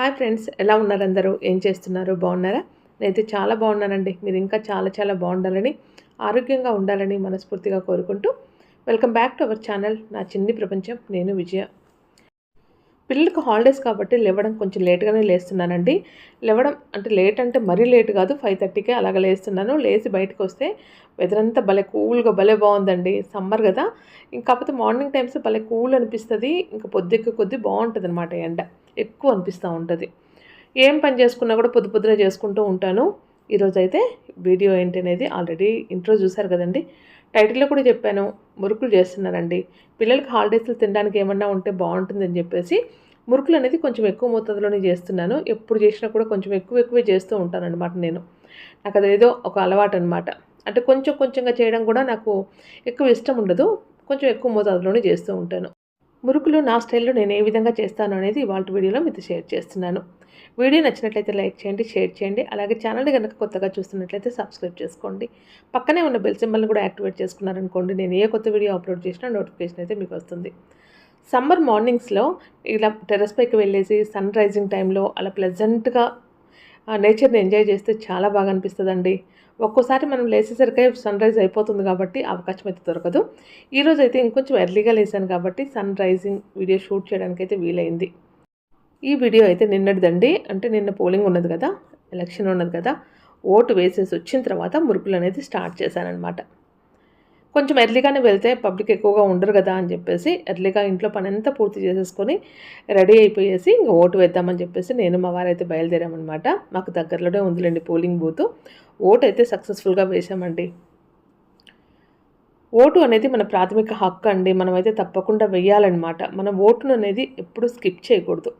Hi friends ఎలా ఉన్నారు అందరూ? ఏం చేస్తున్నారు? బాగున్నారా? నేనైతే చాలా బాగున్నానండి. మీరు ఇంకా చాలా చాలా బాగుండాలని ఆరోగ్యంగా ఉండాలని మనస్ఫూర్తిగా కోరుకుంటూ welcome back to our channel నా చిన్ని ప్రపంచం. నేను విజయ. పిల్లలకు హాలిడేస్ కాబట్టి లేవడం కొంచెం లేట్గానే లేస్తున్నానండి. లేవడం అంటే లేట్ అంటే మరీ లేట్ కాదు ఫైవ్ థర్టీకే అలాగ లేస్తున్నాను. లేచి బయటకు వస్తే వెదర్ అంతా భలే కూల్గా భలే బాగుందండి. సమ్మర్ కదా. ఇంకాకపోతే మార్నింగ్ టైమ్స్ భలే కూల్ అనిపిస్తుంది. ఇంకా పొద్దుకు కొద్దీ బాగుంటుంది అనమాట ఎండ. ఎక్కువ అనిపిస్తూ ఉంటుంది. ఏం పని చేసుకున్నా కూడా పొద్దు పొద్దున చేసుకుంటూ ఉంటాను. ఈరోజు అయితే వీడియో ఏంటి అనేది ఆల్రెడీ ఇంట్రో చూశారు కదండి. టైటిల్లో కూడా చెప్పాను మురుకులు చేస్తున్నానండి పిల్లలకి హాలిడేస్లు తినడానికి ఏమన్నా ఉంటే బాగుంటుందని చెప్పేసి మురుకులు అనేది కొంచెం ఎక్కువ మోతాదులోనే చేస్తున్నాను. ఎప్పుడు చేసినా కూడా కొంచెం ఎక్కువ ఎక్కువే చేస్తూ ఉంటాను అనమాట నేను. నాకు అదేదో ఒక అలవాటు అనమాట అంటే కొంచెం కొంచెంగా చేయడం కూడా నాకు ఎక్కువ ఇష్టం ఉండదు. కొంచెం ఎక్కువ మోతాదులోనే చేస్తూ ఉంటాను. మురుకులు నా స్టైల్లో నేను ఏ విధంగా చేస్తాను అనేది వాళ్ళ వీడియోలో మీతో షేర్ చేస్తున్నాను. వీడియో నచ్చినట్లయితే లైక్ చేయండి షేర్ చేయండి. అలాగే ఛానల్ని కనుక కొత్తగా చూస్తున్నట్లయితే సబ్స్క్రైబ్ చేసుకోండి. పక్కనే ఉన్న బెల్ సింబల్ని కూడా యాక్టివేట్ చేసుకున్నారనుకోండి నేను ఏ కొత్త వీడియో అప్లోడ్ చేసినా నోటిఫికేషన్ అయితే మీకు వస్తుంది. సమ్మర్ మార్నింగ్స్లో ఇలా టెర్రస్ పైకి వెళ్ళేసి సన్ రైజింగ్ టైంలో అలా ప్లెజెంట్గా నేచర్ని ఎంజాయ్ చేస్తే చాలా బాగా అనిపిస్తుందండి. ఒక్కోసారి మనం లేచేసరికి సన్ రైజ్ అయిపోతుంది కాబట్టి అవకాశం అయితే దొరకదు. ఈరోజు అయితే ఇంకొంచెం ఎర్లీగా లేసాను కాబట్టి సన్ రైజింగ్ వీడియో షూట్ చేయడానికి అయితే వీలైంది. ఈ వీడియో అయితే నిన్నటిదండి. అంటే నిన్న పోలింగ్ ఉన్నది కదా ఎలక్షన్ ఉన్నది కదా ఓటు వేసేసి వచ్చిన తర్వాత మురుకులు అనేది స్టార్ట్ చేశానమాట కొంచెం ఎర్లీగానే వెళ్తే పబ్లిక్ ఎక్కువగా ఉండరు కదా అని చెప్పేసి ఎర్లీగా ఇంట్లో పని అంతా పూర్తి చేసేసుకొని రెడీ అయిపోయేసి ఇంకా ఓటు వేద్దామని చెప్పేసి నేను మా వారైతే బయలుదేరామన్నమాట. మాకు దగ్గరలోనే ఉందిలేండి పోలింగ్ బూత్. ఓటు అయితే సక్సెస్ఫుల్గా వేసామండి ఓటు అనేది మన ప్రాథమిక హక్కు అండి మనమైతే తప్పకుండా వెయ్యాలన్నమాట. మన ఓటును అనేది ఎప్పుడు స్కిప్ చేయకూడదు.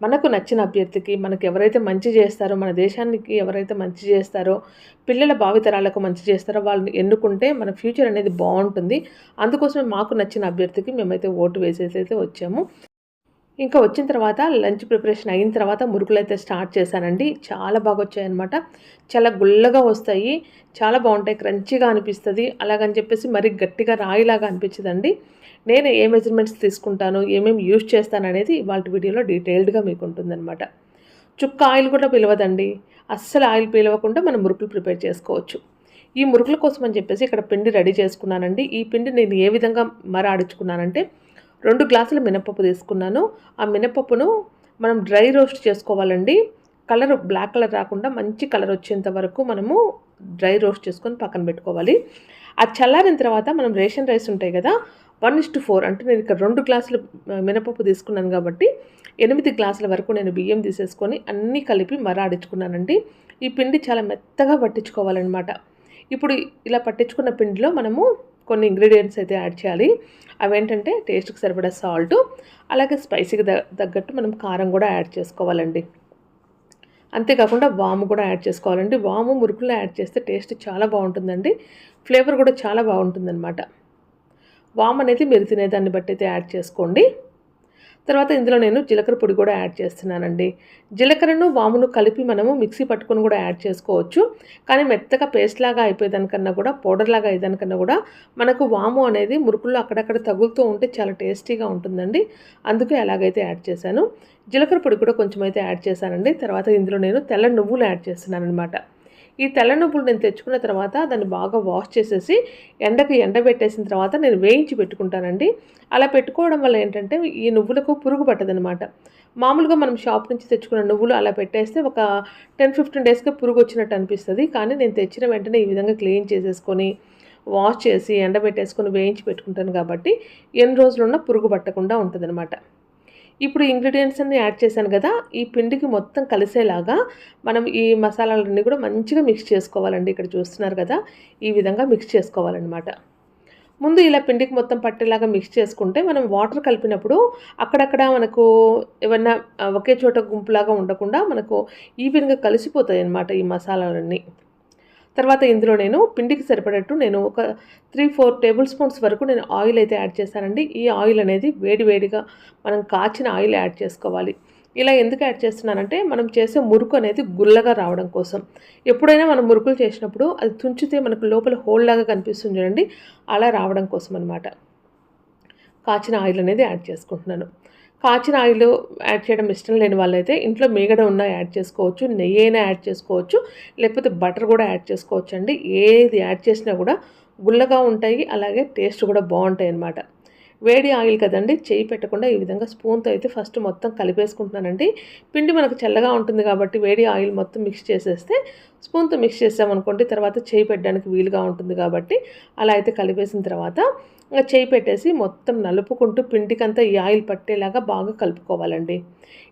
మనకు నచ్చిన అభ్యర్థికి మనకు ఎవరైతే మంచి చేస్తారో మన దేశానికి ఎవరైతే మంచి చేస్తారో పిల్లల భావితరాలకు మంచి చేస్తారో వాళ్ళని ఎన్నుకుంటే మన ఫ్యూచర్ అనేది బాగుంటుంది. అందుకోసమే మాకు నచ్చిన అభ్యర్థికి మేమైతే ఓటు వేసేసి అయితే వచ్చాము. ఇంకా వచ్చిన తర్వాత లంచ్ ప్రిపరేషన్ అయిన తర్వాత మురుకులు అయితే స్టార్ట్ చేశానండి. చాలా బాగా వచ్చాయన్నమాట. చాలా గుల్లగా వస్తాయి. చాలా బాగుంటాయి. క్రంచిగా అనిపిస్తుంది. అలాగని చెప్పేసి మరీ గట్టిగా రాయిలాగా అనిపించదండి. నేను ఏ మెజర్మెంట్స్ తీసుకుంటాను ఏమేమి యూజ్ చేస్తాను అనేది వాళ్ళ వీడియోలో డీటెయిల్డ్గా మీకు ఉంటుందన్నమాట. చుక్క ఆయిల్ కూడా పిలవదండి. అస్సలు ఆయిల్ పిలవకుండా మనం మురుకులు ప్రిపేర్ చేసుకోవచ్చు. ఈ మురుకుల కోసం అని చెప్పేసి ఇక్కడ పిండి రెడీ చేసుకున్నానండి. ఈ పిండి నేను ఏ విధంగా మర ఆడించుకున్నానంటే రెండు గ్లాసుల మినపప్పు తీసుకున్నాను. ఆ మినపప్పును మనం డ్రై రోస్ట్ చేసుకోవాలండి. కలర్ బ్లాక్ కలర్ రాకుండా మంచి కలర్ వచ్చేంత వరకు మనము డ్రై రోస్ట్ చేసుకొని పక్కన పెట్టుకోవాలి. ఆ చల్లారిన తర్వాత మనం రేషన్ రైస్ ఉంటాయి కదా వన్ ఇస్టు ఫోర్ అంటే నేను ఇక్కడ రెండు గ్లాసులు మినపప్పు తీసుకున్నాను కాబట్టి ఎనిమిది గ్లాసుల వరకు నేను బియ్యం తీసేసుకొని అన్నీ కలిపి మరాడించుకున్నానండి. ఈ పిండి చాలా మెత్తగా పట్టించుకోవాలన్నమాట. ఇప్పుడు ఇలా పట్టించుకున్న పిండిలో మనము కొన్ని ఇంగ్రీడియంట్స్ అయితే యాడ్ చేయాలి. అవేంటంటే టేస్ట్కి సరిపడా సాల్ట్ అలాగే స్పైసీకి తగ్గట్టు మనం కారం కూడా యాడ్ చేసుకోవాలండి. అంతేకాకుండా వాము కూడా యాడ్ చేసుకోవాలండి. వాము మురుకులో యాడ్ చేస్తే టేస్ట్ చాలా బాగుంటుందండి. ఫ్లేవర్ కూడా చాలా బాగుంటుందన్నమాట. వామ్ అనేది మీరు తినేదాన్ని బట్టి అయితే యాడ్ చేసుకోండి. తర్వాత ఇందులో నేను జీలకర్ర పొడి కూడా యాడ్ చేస్తున్నానండి. జీలకర్రను వామును కలిపి మనము మిక్సీ పట్టుకొని కూడా యాడ్ చేసుకోవచ్చు. కానీ మెత్తగా పేస్ట్ లాగా అయిపోయేదానికన్నా కూడా పౌడర్ లాగా అయ్యేదానికన్నా కూడా మనకు వాము అనేది మురుకుల్లో అక్కడక్కడ తగులుతూ ఉంటే చాలా టేస్టీగా ఉంటుందండి. అందుకే అలాగైతే యాడ్ చేశాను. జీలకర్ర పొడి కూడా కొంచెం అయితే యాడ్ చేశానండి. తర్వాత ఇందులో నేను తెల్ల నువ్వులు యాడ్ చేస్తున్నాను అనమాట ఈ తెల్లనువ్వులు నేను తెచ్చుకున్న తర్వాత దాన్ని బాగా వాష్ చేసేసి ఎండకి ఎండబెట్టేసిన తర్వాత నేను వేయించి పెట్టుకుంటానండి. అలా పెట్టుకోవడం వల్ల ఏంటంటే ఈ నువ్వులకు పురుగు పట్టదనమాట మామూలుగా మనం షాప్ నుంచి తెచ్చుకున్న నువ్వులు అలా పెట్టేస్తే ఒక టెన్ ఫిఫ్టీన్ డేస్కి పురుగు వచ్చినట్టు అనిపిస్తుంది. కానీ నేను తెచ్చిన వెంటనే ఈ విధంగా క్లీన్ చేసేసుకొని వాష్ చేసి ఎండబెట్టేసుకొని వేయించి పెట్టుకుంటాను కాబట్టి ఎన్ని రోజులున్నా పురుగు పట్టకుండా ఉంటుందన్నమాట. ఇప్పుడు ఇంగ్రీడియంట్స్ అన్ని యాడ్ చేశాను కదా ఈ పిండికి మొత్తం కలిసేలాగా మనం ఈ మసాలాలన్నీ కూడా మంచిగా మిక్స్ చేసుకోవాలండి. ఇక్కడ చూస్తున్నారు కదా ఈ విధంగా మిక్స్ చేసుకోవాలన్నమాట. ముందు ఇలా పిండికి మొత్తం పట్టేలాగా మిక్స్ చేసుకుంటే మనం వాటర్ కలిపినప్పుడు అక్కడక్కడ మనకు ఏమన్నా ఒకే చోట గుంపులాగా ఉండకుండా మనకు ఈ విధంగా కలిసిపోతాయి అన్నమాట ఈ మసాలాలన్నీ. తర్వాత ఇందులో నేను పిండికి సరిపడట్టు నేను ఒక త్రీ ఫోర్ టేబుల్ స్పూన్స్ వరకు నేను ఆయిల్ అయితే యాడ్ చేశానండి. ఈ ఆయిల్ అనేది వేడివేడిగా మనం కాచిన ఆయిల్ యాడ్ చేసుకోవాలి. ఇలా ఎందుకు యాడ్ చేస్తున్నానంటే మనం చేసే మురుకు అనేది గుల్లగా రావడం కోసం. ఎప్పుడైనా మనం మురుకులు చేసినప్పుడు అది తుంచితే మనకు లోపల హోల్ లాగా కనిపిస్తుంది చూడండి. అలా రావడం కోసం అనమాట కాచిన ఆయిల్ అనేది యాడ్ చేసుకుంటున్నాను. కాచిన ఆయిల్ యాడ్ చేయడం ఇష్టం లేని వాళ్ళైతే ఇంట్లో మీగడ ఉన్న యాడ్ చేసుకోవచ్చు నెయ్యి అయినా యాడ్ చేసుకోవచ్చు లేకపోతే బటర్ కూడా యాడ్ చేసుకోవచ్చు అండి ఏది యాడ్ చేసినా కూడా గుల్లగా ఉంటాయి అలాగే టేస్ట్ కూడా బాగుంటాయి అన్నమాట. వేడి ఆయిల్ కదండి చేయి పెట్టకుండా ఈ విధంగా స్పూన్తో అయితే ఫస్ట్ మొత్తం కలిపేసుకుంటున్నానండి. పిండి మనకు చల్లగా ఉంటుంది కాబట్టి వేడి ఆయిల్ మొత్తం మిక్స్ చేసేస్తే స్పూన్తో మిక్స్ చేసామనుకోండి తర్వాత చేయి పెట్టడానికి వీలుగా ఉంటుంది కాబట్టి అలా అయితే కలిపేసిన తర్వాత ఇంకా చేయి పెట్టేసి మొత్తం నలుపుకుంటూ పిండికంతా ఈ ఆయిల్ పట్టేలాగా బాగా కలుపుకోవాలండి.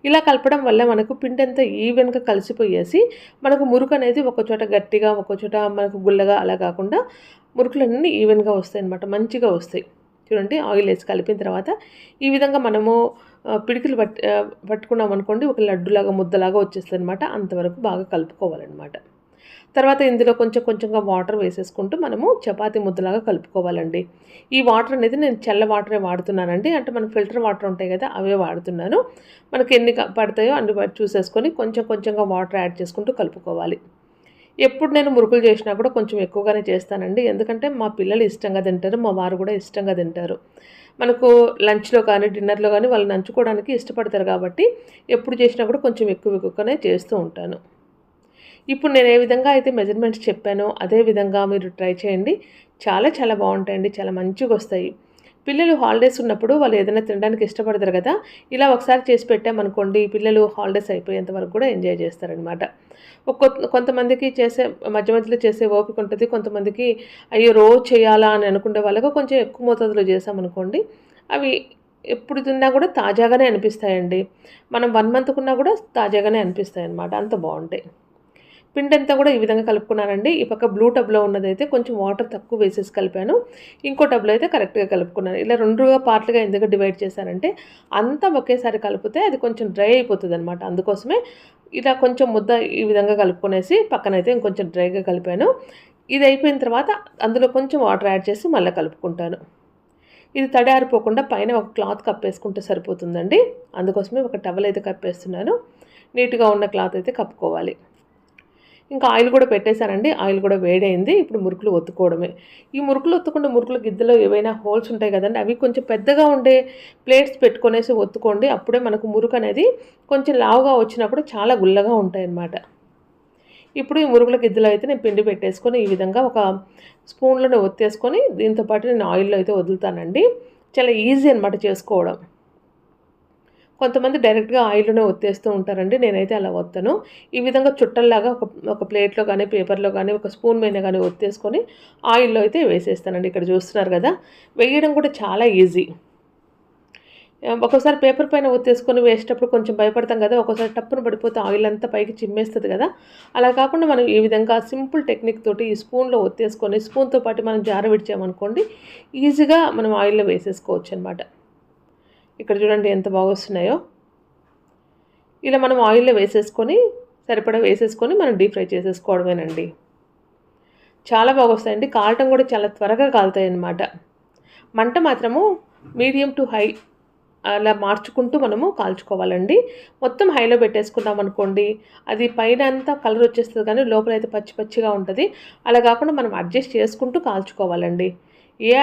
ఇలా కలపడం వల్ల మనకు పిండి అంతా ఈవెన్గా కలిసిపోయేసి మనకు మురుకు అనేది ఒక చోట గట్టిగా ఒక చోట మనకు గుల్లగా అలా కాకుండా మురుకులన్నీ ఈవెన్గా వస్తాయి అనమాట మంచిగా వస్తాయి. చూడండి ఆయిల్ వేసి కలిపిన తర్వాత ఈ విధంగా మనము పిడికిలు పట్ పట్టుకున్నాం అనుకోండి ఒక లడ్డులాగా ముద్దలాగా వచ్చేస్తుంది అనమాట అంతవరకు బాగా కలుపుకోవాలన్నమాట. తర్వాత ఇందులో కొంచెం కొంచెంగా వాటర్ వేసేసుకుంటూ మనము చపాతీ ముద్దలాగా కలుపుకోవాలండి. ఈ వాటర్ అనేది నేను చల్ల వాటరే వాడుతున్నానండి. అంటే మన ఫిల్టర్ వాటర్ ఉంటాయి కదా అవే వాడుతున్నాను. మనకి ఎన్ని పడతాయో అన్ని చూసేసుకొని కొంచెం కొంచెంగా వాటర్ యాడ్ చేసుకుంటూ కలుపుకోవాలి. ఎప్పుడు నేను మురుకులు చేసినా కూడా కొంచెం ఎక్కువగానే చేస్తానండి. ఎందుకంటే మా పిల్లలు ఇష్టంగా తింటారు మా వారు కూడా ఇష్టంగా తింటారు. మనకు లంచ్లో కానీ డిన్నర్లో కానీ వాళ్ళు నంచుకోవడానికి ఇష్టపడతారు కాబట్టి ఎప్పుడు చేసినా కూడా కొంచెం ఎక్కువ ఎక్కువగానే చేస్తూ ఉంటాను. ఇప్పుడు నేను ఏ విధంగా అయితే మెజర్మెంట్స్ చెప్పానో అదే విధంగా మీరు ట్రై చేయండి. చాలా చాలా బాగుంటాయండి. చాలా మంచిగా వస్తాయి. పిల్లలు హాలిడేస్ ఉన్నప్పుడు వాళ్ళు ఏదైనా తినడానికి ఇష్టపడతారు కదా ఇలా ఒకసారి చేసి పెట్టామనుకోండి పిల్లలు హాలిడేస్ అయిపోయేంత వరకు కూడా ఎంజాయ్ చేస్తారనమాట కొంతమందికి చేసే మధ్య మధ్యలో చేసే ఓపిక ఉంటుంది. కొంతమందికి అయ్యో రోజు చేయాలా అని అనుకునే వాళ్ళకు కొంచెం ఎక్కువ మోతాదులో చేసామనుకోండి అవి ఎప్పుడు తిన్నా కూడా తాజాగానే అనిపిస్తాయండి. మనం వన్ మంత్కున్నా కూడా తాజాగానే అనిపిస్తాయి అన్నమాట అంత బాగుంటాయి. పిండి అంతా కూడా ఈ విధంగా కలుపుకున్నానండి. ఈ పక్క బ్లూ టబ్లో ఉన్నదైతే కొంచెం వాటర్ తక్కువ వేసేసి కలిపాను. ఇంకో టబ్లో అయితే కరెక్ట్గా కలుపుకున్నాను. ఇలా రెండుగా పార్ట్లుగా ఎందుకు డివైడ్ చేశానంటే అంతా ఒకేసారి కలిపితే అది కొంచెం డ్రై అయిపోతుంది అనమాట అందుకోసమే ఇలా కొంచెం ముద్ద ఈ విధంగా కలుపుకునేసి పక్కనైతే ఇంకొంచెం డ్రైగా కలిపాను. ఇది అయిపోయిన తర్వాత అందులో కొంచెం వాటర్ యాడ్ చేసి మళ్ళీ కలుపుకుంటాను. ఇది తడి ఆరిపోకుండా పైన ఒక క్లాత్ కప్పేసుకుంటే సరిపోతుందండి. అందుకోసమే ఒక టవల్ అయితే కప్పేస్తున్నాను. నీట్గా ఉన్న క్లాత్ అయితే కప్పుకోవాలి. ఇంకా ఆయిల్ కూడా పెట్టేశారండి. ఆయిల్ కూడా వేడైంది. ఇప్పుడు మురుకులు ఒత్తుకోవడమే. ఈ మురుకులు ఒత్తుకుంటే మురుకుల గిద్దెలో ఏవైనా హోల్స్ ఉంటాయి కదండి. అవి కొంచెం పెద్దగా ఉండే ప్లేట్స్ పెట్టుకొనేసి ఒత్తుకోండి. అప్పుడే మనకు మురుకు అనేది కొంచెం లావుగా వచ్చినప్పుడు చాలా గుల్లగా ఉంటాయి అన్నమాట ఇప్పుడు ఈ మురుగుల గిద్దెలో అయితే నేను పిండి పెట్టేసుకొని ఈ విధంగా ఒక స్పూన్లోనే ఒత్తేసుకొని దీంతోపాటు నేను ఆయిల్లో అయితే వదులుతానండి. చాలా ఈజీ అనమాట చేసుకోవడం. కొంతమంది డైరెక్ట్గా ఆయిల్లోనే ఒత్తేస్తూ ఉంటారండి. నేనైతే అలా వస్తాను ఈ విధంగా చుట్టల్లాగా ఒక ఒక ప్లేట్లో కానీ పేపర్లో కానీ ఒక స్పూన్ మీద కానీ ఒత్తేసుకొని ఆయిల్లో అయితే వేసేస్తానండి. ఇక్కడ చూస్తున్నారు కదా వేయడం కూడా చాలా ఈజీ. ఒక్కోసారి పేపర్ పైన ఒత్తేసుకొని వేసేటప్పుడు కొంచెం భయపడతాం కదా ఒక్కోసారి టప్పును పడిపోతే ఆయిల్ అంతా పైకి చిమ్మేస్తుంది కదా. అలా కాకుండా మనం ఈ విధంగా సింపుల్ టెక్నిక్ తోటి ఈ స్పూన్లో ఒత్తేసుకొని స్పూన్తో పాటు మనం జార విడిచామనుకోండి ఈజీగా మనం ఆయిల్లో వేసేసుకోవచ్చు అనమాట ఇక్కడ చూడండి ఎంత బాగా వస్తున్నాయో. ఇలా మనం ఆయిల్లో వేసేసుకొని సరిపడా వేసేసుకొని మనం డీప్ ఫ్రై చేసేసుకోవడమేనండి. చాలా బాగా వస్తాయండి. కాలటం కూడా చాలా త్వరగా కాలుతాయి అన్నమాట మంట మాత్రము మీడియం టు హై అలా మార్చుకుంటూ మనము కాల్చుకోవాలండి. మొత్తం హైలో పెట్టేసుకున్నాం అనుకోండి అది పైన అంతా కలర్ వచ్చేస్తుంది కానీ లోపల అయితే పచ్చి పచ్చిగా ఉంటుంది. అలా కాకుండా మనం అడ్జస్ట్ చేసుకుంటూ కాల్చుకోవాలండి. ఏ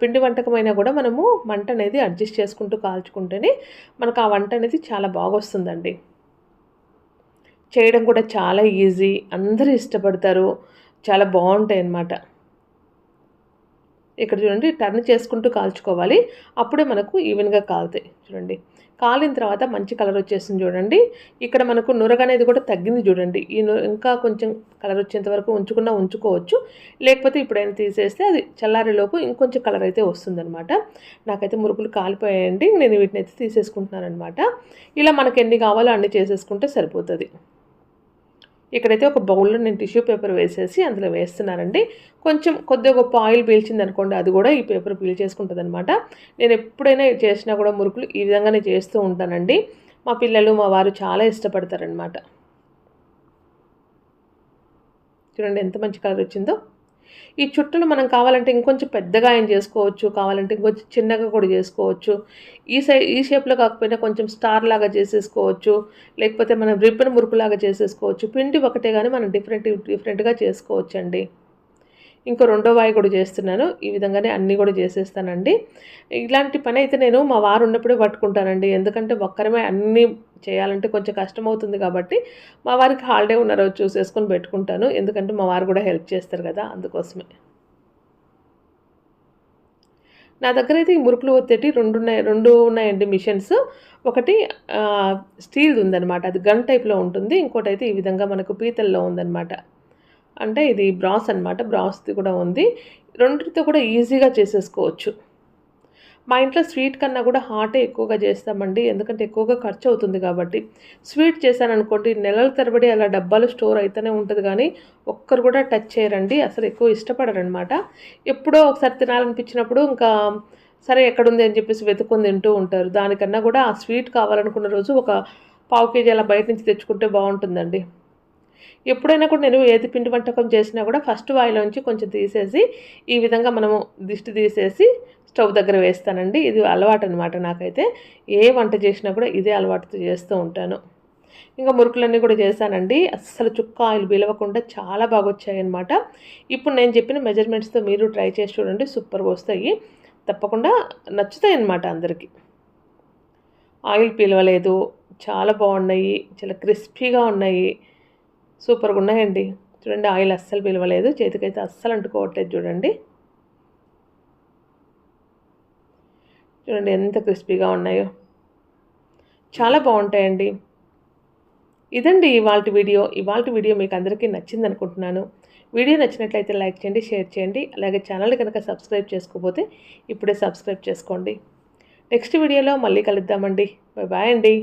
పిండి వంటకమైనా కూడా మనము మంట అనేది అడ్జస్ట్ చేసుకుంటూ కాల్చుకుంటేనే మనకు ఆ వంట అనేది చాలా బాగా వస్తుందండి చేయడం కూడా చాలా ఈజీ. అందరూ ఇష్టపడతారు. చాలా బాగుంటాయి అన్నమాట ఇక్కడ చూడండి టర్న్ చేసుకుంటూ కాల్చుకోవాలి. అప్పుడే మనకు ఈవెన్గా కాలుతాయి. చూడండి. కాలిన తర్వాత మంచి కలర్ వచ్చేసింది చూడండి. ఇక్కడ మనకు నురగ అనేది కూడా తగ్గింది చూడండి. ఈ ఇంకా కొంచెం కలర్ వచ్చేంత వరకు ఉంచుకున్నా ఉంచుకోవచ్చు. లేకపోతే ఇప్పుడైనా తీసేస్తే అది చల్లారేలోపు ఇంకొంచెం కలర్ అయితే వస్తుందనమాట నాకైతే మురుకులు కాలిపోయాయండి. నేను వీటిని అయితే తీసేసుకుంటున్నాను అనమాట ఇలా మనకు ఎన్ని కావాలో అన్ని చేసేసుకుంటే సరిపోతుంది. ఇక్కడైతే ఒక బౌల్లో నేను టిష్యూ పేపర్ వేసేసి అందులో వేస్తున్నానండి. కొంచెం కొద్దిగా గొప్ప ఆయిల్ పీల్చింది అనుకోండి అది కూడా ఈ పేపర్ పీల్ చేసుకుంటుంది అనమాట నేను ఎప్పుడైనా చేసినా కూడా మురుకులు ఈ విధంగానే చేస్తూ ఉంటానండి. మా పిల్లలు మా వారు చాలా ఇష్టపడతారనమాట చూడండి ఎంత మంచి కలర్ వచ్చిందో. ఈ చుట్టలు మనం కావాలంటే ఇంకొంచెం పెద్దగా ఆయన చేసుకోవచ్చు కావాలంటే ఇంకొంచెం చిన్నగా కూడా చేసుకోవచ్చు. ఈ సై ఈ షేప్లో కాకపోయినా కొంచెం స్టార్ లాగా చేసేసుకోవచ్చు లేకపోతే మనం రిబ్బన్ మురుకులాగా చేసేసుకోవచ్చు. పిండి ఒకటే కానీ మనం డిఫరెంట్ డిఫరెంట్గా చేసుకోవచ్చు అండి ఇంకో రెండో వాయి కూడా చేస్తున్నాను. ఈ విధంగానే అన్నీ కూడా చేసేస్తానండి. ఇలాంటి పని అయితే నేను మా వారు ఉన్నప్పుడే పట్టుకుంటానండి. ఎందుకంటే ఒక్కరమే అన్నీ చేయాలంటే కొంచెం కష్టం అవుతుంది కాబట్టి మా వారికి హాలిడే ఉన్న రోజు చూసేసుకొని పెట్టుకుంటాను. ఎందుకంటే మా వారు కూడా హెల్ప్ చేస్తారు కదా అందుకోసమే. నా దగ్గర అయితే ఈ మురుకులు ఒత్తేటి రెండు ఉన్నాయి రెండు ఉన్నాయండి మిషన్స్. ఒకటి స్టీల్ది ఉందన్నమాట. అది గన్ టైప్లో ఉంటుంది. ఇంకోటి అయితే ఈ విధంగా మనకు పీతల్లో ఉందన్నమాట. అంటే ఇది బ్రాస్ అన్నమాట. బ్రాస్ది కూడా ఉంది. రెండింటితో కూడా ఈజీగా చేసేసుకోవచ్చు. మా ఇంట్లో స్వీట్ కన్నా కూడా హాటే ఎక్కువగా చేస్తామండి. ఎందుకంటే ఎక్కువగా ఖర్చు అవుతుంది కాబట్టి. స్వీట్ చేశాను అనుకోండి నెలల తరబడి అలా డబ్బాలు స్టోర్ అయితేనే ఉంటుంది కానీ ఒక్కరు కూడా టచ్ చేయరండి. అసలు ఎక్కువ ఇష్టపడరు అనమాట ఎప్పుడో ఒకసారి తినాలనిపించినప్పుడు ఇంకా సరే ఎక్కడుంది అని చెప్పేసి వెతుక్కొని తింటూ ఉంటారు. దానికన్నా కూడా ఆ స్వీట్ కావాలనుకున్న రోజు ఒక పావు కేజీ అలా బయట నుంచి తెచ్చుకుంటే బాగుంటుందండి. ఎప్పుడైనా కూడా నేను ఏది పిండి వంటకం చేసినా కూడా ఫస్ట్ వాయిలోంచి కొంచెం తీసేసి ఈ విధంగా మనము దిష్టి తీసేసి స్టవ్ దగ్గర వేస్తానండి. ఇది అలవాటు అనమాట నాకైతే. ఏ వంట చేసినా కూడా ఇదే అలవాటుతో చేస్తూ ఉంటాను. ఇంకా మురుకులన్నీ కూడా చేశానండి. అస్సలు చుక్క ఆయిల్ బిలవకుండా చాలా బాగా వచ్చాయన్నమాట ఇప్పుడు నేను చెప్పిన మెజర్మెంట్స్తో మీరు ట్రై చేసి చూడండి. సూపర్గా వస్తాయి. తప్పకుండా నచ్చుతాయి అన్నమాట అందరికీ. ఆయిల్ పిలవలేదు. చాలా బాగున్నాయి. చాలా క్రిస్పీగా ఉన్నాయి. సూపర్గా ఉన్నాయండి. చూడండి ఆయిల్ అస్సలు పిలవలేదు. చేతికైతే అస్సలు అంటుకోవట్లేదు చూడండి. చూడండి ఎంత క్రిస్పీగా ఉన్నాయో. చాలా బాగుంటాయండి. ఇదండి ఇవాళ వీడియో. ఇవాళ వీడియో మీకు అందరికీ నచ్చింది అనుకుంటున్నాను వీడియో నచ్చినట్లయితే లైక్ చేయండి షేర్ చేయండి. అలాగే ఛానల్ కనుక సబ్స్క్రైబ్ చేసుకోకపోతే ఇప్పుడే సబ్స్క్రైబ్ చేసుకోండి. నెక్స్ట్ వీడియోలో మళ్ళీ కలుద్దామండి. బాయ్ బాయ్ అండి.